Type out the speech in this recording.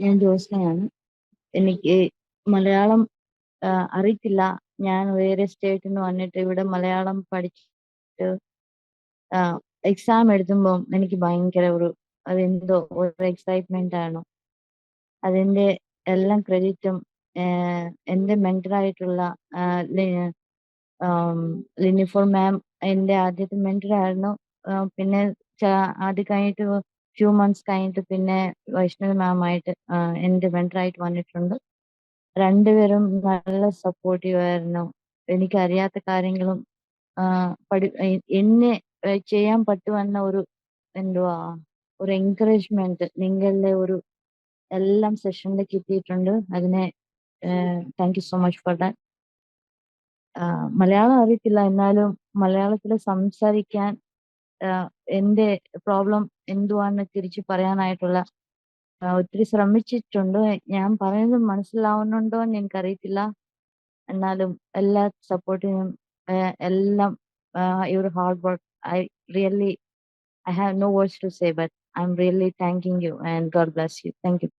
ഞാൻ ജോസ്നയാണ്. എനിക്ക് മലയാളം അറിയത്തില്ല. ഞാൻ വേറെ സ്റ്റേറ്റിൽ നിന്ന് വന്നിട്ട് ഇവിടെ മലയാളം പഠിച്ചിട്ട് എക്സാം എഴുതുമ്പോൾ എനിക്ക് ഭയങ്കര ഒരു അതെന്തോ ഒരു എക്സൈറ്റ്മെന്റ് ആണ്. അതിന്റെ എല്ലാം ക്രെഡിറ്റും എന്റെ മെന്ററായിട്ടുള്ള ലിനിഫോർ മാം എന്റെ ആദ്യത്തെ ആ, പിന്നെ അത് കഴിഞ്ഞിട്ട് ഫ്യൂ മന്ത്സ് കഴിഞ്ഞിട്ട് പിന്നെ വൈഷ്ണവി മാം ആയിട്ട് എന്റെ മെന്ററായിട്ട് വന്നിട്ടുണ്ട്. രണ്ടുപേരും നല്ല സപ്പോർട്ടീവ് ആയിരുന്നു. എനിക്കറിയാത്ത കാര്യങ്ങളും പഠി എന്നെ ചെയ്യാൻ പറ്റുമെന്ന ഒരു എന്തുവാ ഒരു എൻകറേജ്മെന്റ് നിങ്ങളുടെ ഒരു എല്ലാം സെഷനിൽ കിട്ടിയിട്ടുണ്ട്. അതിനെ thank you so much for that Malayalam അറിയത്തില്ല. എന്നാലും മലയാളത്തിൽ സംസാരിക്കാൻ എന്റെ പ്രോബ്ലം എന്തുവാന്ന് തിരിച്ചു പറയാനായിട്ടുള്ള ഒത്തിരി ശ്രമിച്ചിട്ടുണ്ട്. ഞാൻ പറയുന്നത് മനസ്സിലാവുന്നുണ്ടോ എന്ന് എനിക്കറിയത്തില്ല. എന്നാലും എല്ലാ സപ്പോർട്ടിനും എല്ലാം your hard work I really I have no words to say but I'm really thanking you and God bless you thank you